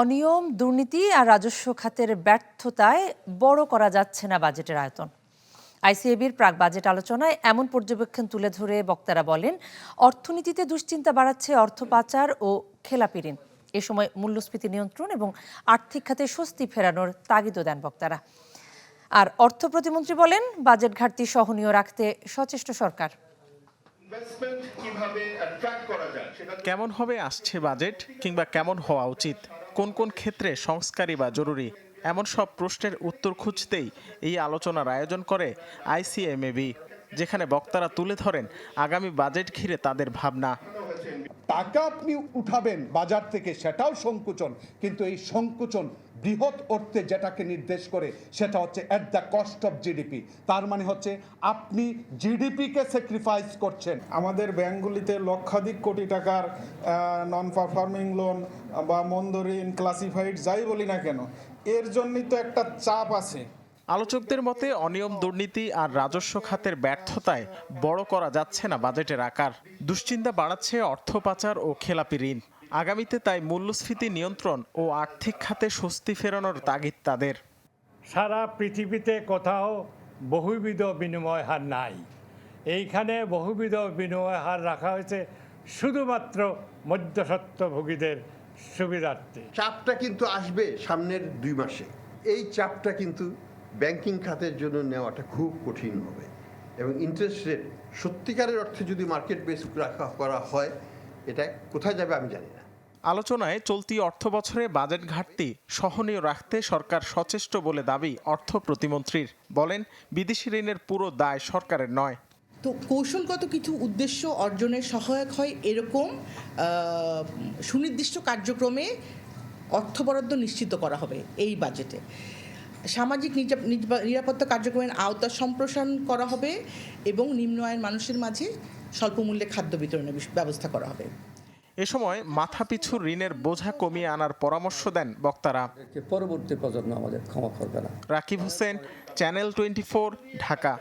অনিয়ম দুর্নীতি আর রাজস্ব খাতের ব্যর্থতায় বড় করা যাচ্ছে না বাজেটের আয়তন। আইসিএবির প্রাক বাজেট আলোচনায় এমন পর্যবেক্ষণ তুলে ধরে বক্তারা বলেন অর্থনীতিতে দুশ্চিন্তা বাড়াচ্ছে অর্থ পাচার ও খেলাপি ঋণ। এ সময় মূল্যস্ফীতি নিয়ন্ত্রণ এবং আর্থিক খাতে স্বস্তি ফেরানোর তাগিদও দেন বক্তারা। আর অর্থ প্রতিমন্ত্রী বলেন বাজেট ঘাটতি সহনীয় রাখতে সচেষ্ট সরকার। ইনভেস্টমেন্ট কীভাবে অ্যাট্রাক্ট করা যায় সেটা কেমন হবে আসছে বাজেট কিংবা কেমন হওয়া উচিত? কোন কোন ক্ষেত্রে সংস্কারই বা জরুরি? এমন সব প্রশ্নের উত্তর খুঁজতেই এই আলোচনার আয়োজন করে আইসিএমএবি, যেখানে বক্তারা তুলে ধরেন আগামী বাজেট ঘিরে তাদের ভাবনা। টাকা আপনি উঠাবেন বাজার থেকে, সেটাও সংকুচন। কিন্তু এই সংকুচন বৃহৎ অর্থে যেটাকে নির্দেশ করে, সেটা হচ্ছে at the cost of GDP তার মানে হচ্ছে আপনি জিডিপিকে স্যাক্রিফাইস করছেন। আমাদের ব্যাংকগুলিতে লক্ষাধিক কোটি টাকার নন পারফর্মিং লোন বা মন্দ ঋণ ক্লাসিফাইড যাই বলি না কেন, এর জন্যই তো একটা চাপ আছে। আলোচকদের মতে অনিয়ম দুর্নীতি আর রাজস্ব খাতের ব্যর্থতায় বড় করা যাচ্ছে না বাজেটের আকার। দুশ্চিন্তা বাড়াচ্ছে অর্থ পাচার ও খেলাপি ঋণ। আগামীতে তাই মূল্যস্ফীতি নিয়ন্ত্রণ ও আর্থিক খাতে স্বস্তি ফেরানোর তাগিদ তাদের। সারা পৃথিবীতে কোথাও বহুবিধ বিনিময় হার নাই। এইখানে বহুবিধ বিনিময় হার রাখা হয়েছে শুধুমাত্র মধ্যসত্ত্বভোগীদের সুবিধার্থে। চাপটা কিন্তু আসবে সামনের দুই মাসে। এই চাপটা কিন্তু ব্যাংকিং খাতের জন্য নেওয়াটা খুব কঠিন হবে। এবং ইন্টারেস্ট রেট সত্যিকারের অর্থে যদি মার্কেট বেস রাখা করা হয় এটা কোথায় যাবে আমি জানি না। আলোচনায় চলতি অর্থ বছরে বাজেট ঘাটতি সহনীয় রাখতে সরকার সচেষ্ট বলে দাবি অর্থ প্রতিমন্ত্রীর। বলেন বিদেশি ঋণের পুরো দায় সরকারের নয়। তো কৌশলগত কিছু উদ্দেশ্য অর্জনের সহায়ক হয় এরকম সুনির্দিষ্ট কার্যক্রমে অর্থ বরাদ্দ নিশ্চিত করা হবে এই বাজেটে। সামাজিক নিরাপ- নিরাপ- নিরাপত্তা কার্যক্রমের আওতা সম্প্রসারণ করা হবে এবং নিম্ন আয়ের মানুষের মাঝে স্বল্পমূল্যে খাদ্য বিতরণের ব্যবস্থা করা হবে। এ সময় মাথাপিছু ঋণের বোঝা কমিয়ে আনার পরামর্শ দেন বক্তারা। পরবর্তী প্রজন্ম আমাদের ক্ষমা করবে না। Rakib Hossain channel twenty Dhaka.